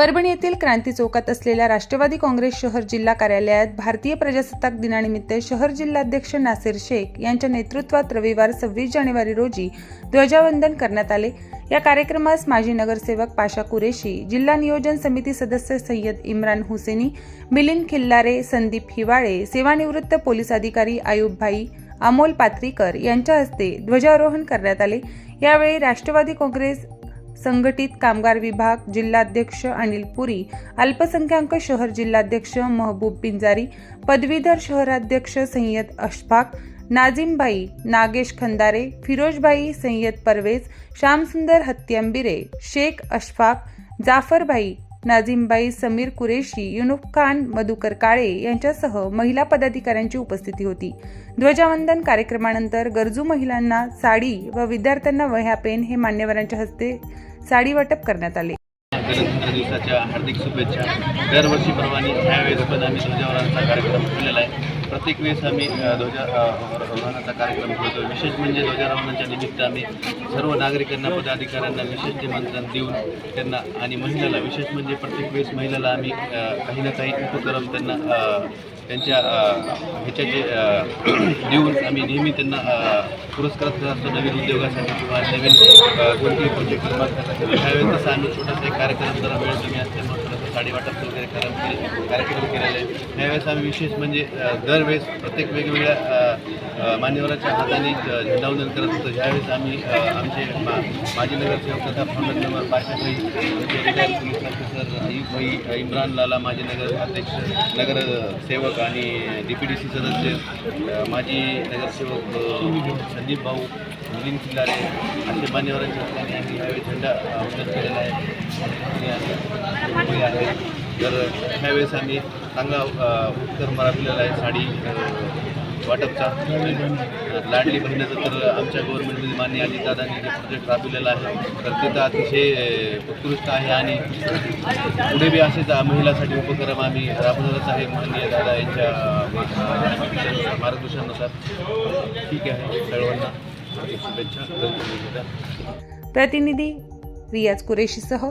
परभणी येथील क्रांती चौकात असलेल्या राष्ट्रवादी काँग्रेस शहर जिल्हा कार्यालयात भारतीय प्रजासत्ताक दिनानिमित्त शहर जिल्हाध्यक्ष नासिर शेख यांच्या नेतृत्वात रविवार सव्वीस जानेवारी रोजी ध्वजावंदन करण्यात आले. या कार्यक्रमास माजी नगरसेवक पाशा कुरेशी जिल्हा नियोजन समिती सदस्य सय्यद इम्रान हुसेनी मिलिंद खिल्लारे संदीप हिवाळे सेवानिवृत्त पोलीस अधिकारी आयुबभाई अमोल पात्रीकर यांच्या हस्ते ध्वजारोहण करण्यात आले. यावेळी राष्ट्रवादी काँग्रेस संघटित कामगार विभाग जिल्हाध्यक्ष अनिल पुरी अल्पसंख्याक शहर जिल्हाध्यक्ष महबूब पिंजारी पदवीधर शहराध्यक्ष सय्यद अशफाक नाझीमभाई नागेश खंदारे फिरोजबाई सय्यद परवेज श्यामसुंदर हत्यांबिरे शेख अशफाक जाफरबाई नाझीमबाई समीर कुरेशी युनुफ खान मधुकर काळे यांच्यासह महिला पदाधिकाऱ्यांची उपस्थिती होती. ध्वजावंदन कार्यक्रमानंतर गरजू महिलांना साडी व विद्यार्थ्यांना वह्या पेन हे मान्यवरांच्या हस्ते साडी वाटप करण्यात आले. गणतंत्र दिवसाच्या हार्दिक शुभेच्छा. दरवर्षीप्रमाणे ह्यावेळेस पण आम्ही ध्वजावरांचा कार्यक्रम ठेवलेला आहे. प्रत्येक वेळेस आम्ही ध्वजारोहणाचा कार्यक्रम करतो विशेष म्हणजे ध्वजारोहणाच्या निमित्त आम्ही सर्व नागरिकांना पदाधिकाऱ्यांना विशेष निमंत्रण देऊन त्यांना आणि महिलाला विशेष म्हणजे प्रत्येक वेळेस महिलाला आम्ही काही ना काही उपक्रम त्यांना त्यांच्या ह्याच्या जे देऊन आम्ही नेहमी त्यांना पुरस्कार करत असतो नवीन उद्योगासाठी किंवा नवीन कोणतेही प्रोजेक्ट निर्माण करण्यासाठी. ह्यावेळेस आम्ही छोटासा एक कार्यक्रम जरा वेळ कमी असल्यामुळे थोडंसं साडी वाटप वगैरे कार्यक्रम केले कार्यक्रम केलेले. आहे त्यावेळेस आम्ही विशेष म्हणजे दरवेळेस प्रत्येक वेगवेगळ्या मान्यवराच्या हाताने झेंडावंदन करत होतो ज्यावेळेस आम्ही आमचे मा माजी नगरसेवक तथा फाउंडर नंबर पाचशे पोलीस ऑफिसर भाई इम्रान लाला माजी नगर अध्यक्ष नगरसेवक आणि डी पी डी सी सदस्य माजी नगरसेवक संदीप भाऊ मिलिंद किल्लारे असे मान्यवरांच्या हाताने आम्ही यावेळी झेंडा अ, वंदन केलेला आहे. मुली आहेत तर ह्यावेळेस आम्ही चांगला उत्तर उपक्रम आहे साडी वाटपचा. लाडली बहिणीचं तर आमच्या गव्हर्नमेंटमध्ये मान्य अजितदादांनी जे प्रोजेक्ट राबविलेला आहे. तर ते तर अतिशय उत्कृष्ट आहे आणि पुढे बी असेच महिलासाठी उपक्रम आम्ही राबवणारच आहे माननीय दादा यांच्या मार्गदर्शनानुसार ठीक आहे सर्वांना शुभेच्छा. प्रतिनिधी रियाज कुरेशीसह